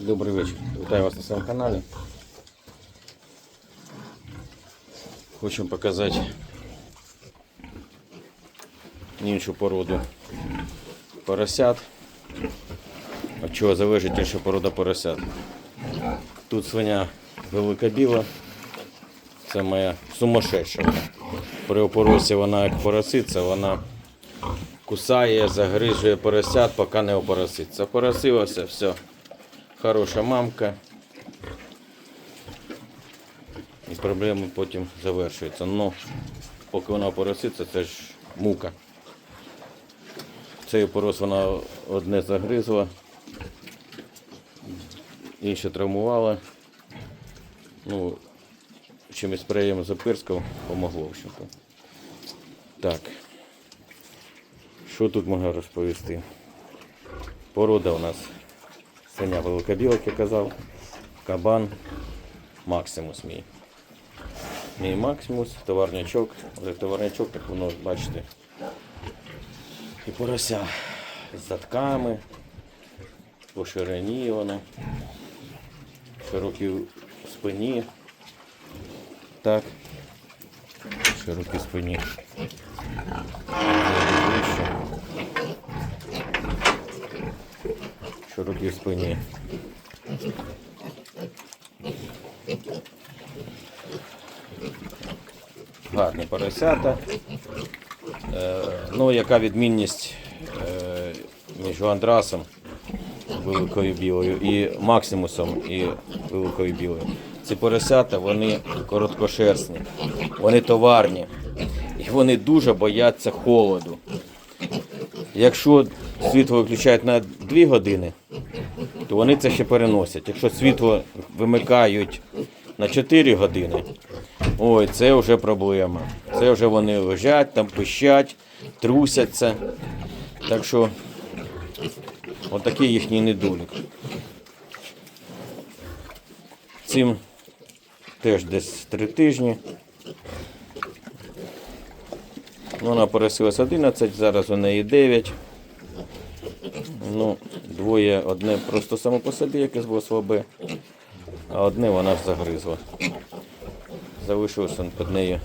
Добрий вечір. Вітаю вас на своєму каналі. Хочу показати іншу породу поросят. Від чого залежить інша порода поросят. Тут свиня велика біла. Це моя сумасшедша. При опоросі вона як пороситься, вона кусає, загрижує поросят, поки не опороситься. Поросилося, все. Хороша мамка. І проблеми потім завершуються. Но поки вона опороситься, це ж мука. Цей опорос вона одне загризла, інше травмувала. Ну, чимось спреєм запирскав, помогло, в общем-то. Так. Що тут можна розповісти? Порода у нас свиня великобіла, як я казав, кабан, Максимус мій. Мій Максимус, товарнячок. Вже товарнячок, так воно, бачите. І порося з затками, по ширині воно, широкі спині. Так. Широкі спині. Широкі в спині. Гарні поросята. Е, ну, яка відмінність е, між Андрасом великою білою і Максимусом і великою білою. Ці поросята вони короткошерстні, вони товарні і вони дуже бояться холоду. Якщо світло виключають на 2 години, то вони це ще переносять. Якщо світло вимикають на 4 години, ой, це вже проблема. Це вже вони лежать, там пищать, трусяться. Так що отакий їхній недолік. Цим теж десь 3 тижні. Ну, Вона поросилась 11, зараз у неї 9. Двоє, одне просто само по собі, якесь було слабе, а одне вона ж загризла. Залишилося он під нею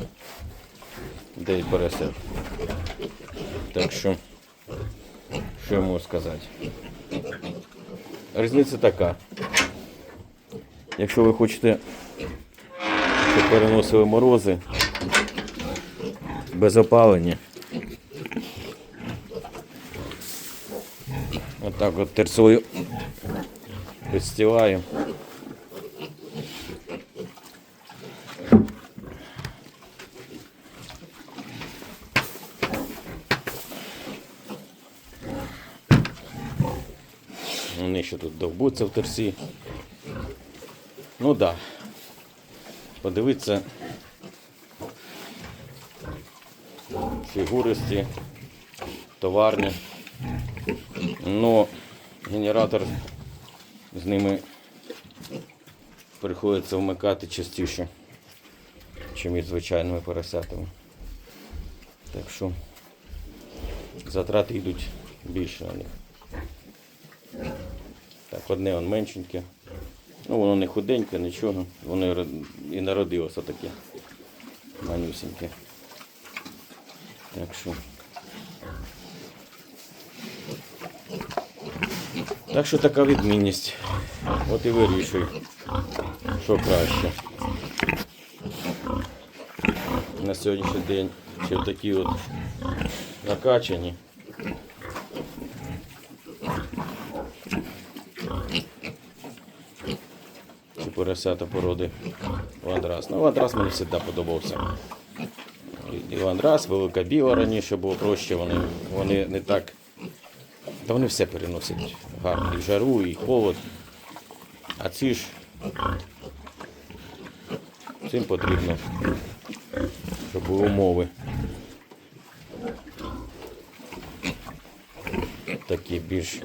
9 поросят. Так що, що можу сказати? Різниця така. Якщо ви хочете, щоб переносили морози без опалення. Отак от терсою підстилаю. Вони ще тут довбуться в терсі. Ну так. Да. Подивіться фігуристі, товарні. Ну, генератор з ними приходиться вмикати частіше, ніж із звичайними поросятами. Так що затрати йдуть більше на них. Так, одне он меншеньке. Ну, воно не худеньке, нічого. Воно і народилося таке манюсеньке. Так що. Так що така відмінність. От і вирішуй, що краще. На сьогоднішній день чи такі от накачані. Чи поросята породи Вандрас. Ну, Вандрас мені завжди подобався. І Вандрас, велика біла раніше було проще, вони, вони не так. Та вони все переносять гарно. І жару, і холод. А ці ж цим потрібно, щоб були умови. Такі більш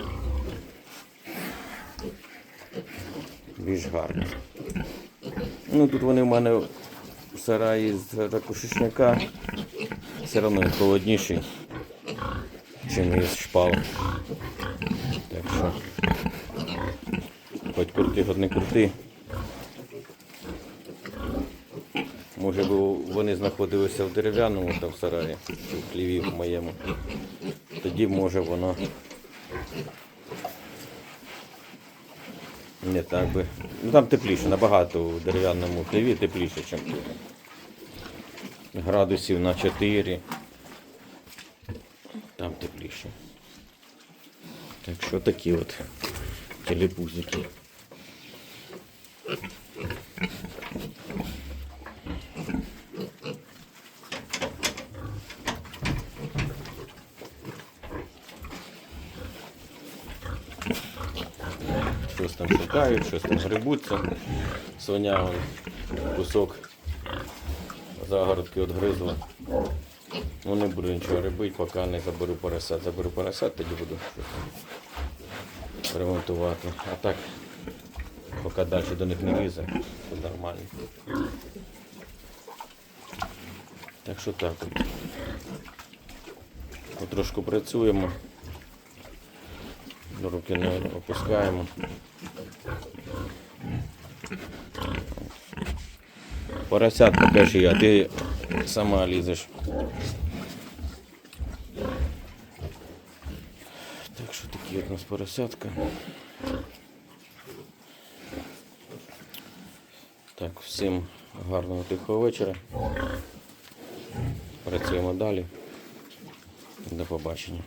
більш гарні. Ну тут вони в мене в сараї з ракушечника. Все одно холодніший, ніж із шпал. Так що хоч крути, хоч не крути. Може би вони знаходилися в дерев'яному там сараї, чи в хліві в моєму. Тоді може воно не так би. Ну там тепліше, набагато у дерев'яному хліві тепліше, ніж тут. Градусів на 4. Там тепліше. Так що такі от телепузики. Щось там шукають, щось там грибуться. Соня кусок загородки відгризла. Ну не буду нічого робити, поки не заберу поросят. Заберу поросят, тоді буду ремонтувати. А так, поки далі до них не лізе, то нормально. Так що так. от. Потрошку працюємо. Руки не опускаємо. Поросят покажи, а ти сама лізеш. Так що такі от у нас поросятка. Так, всім гарного тихого вечора. Працюємо далі. До побачення.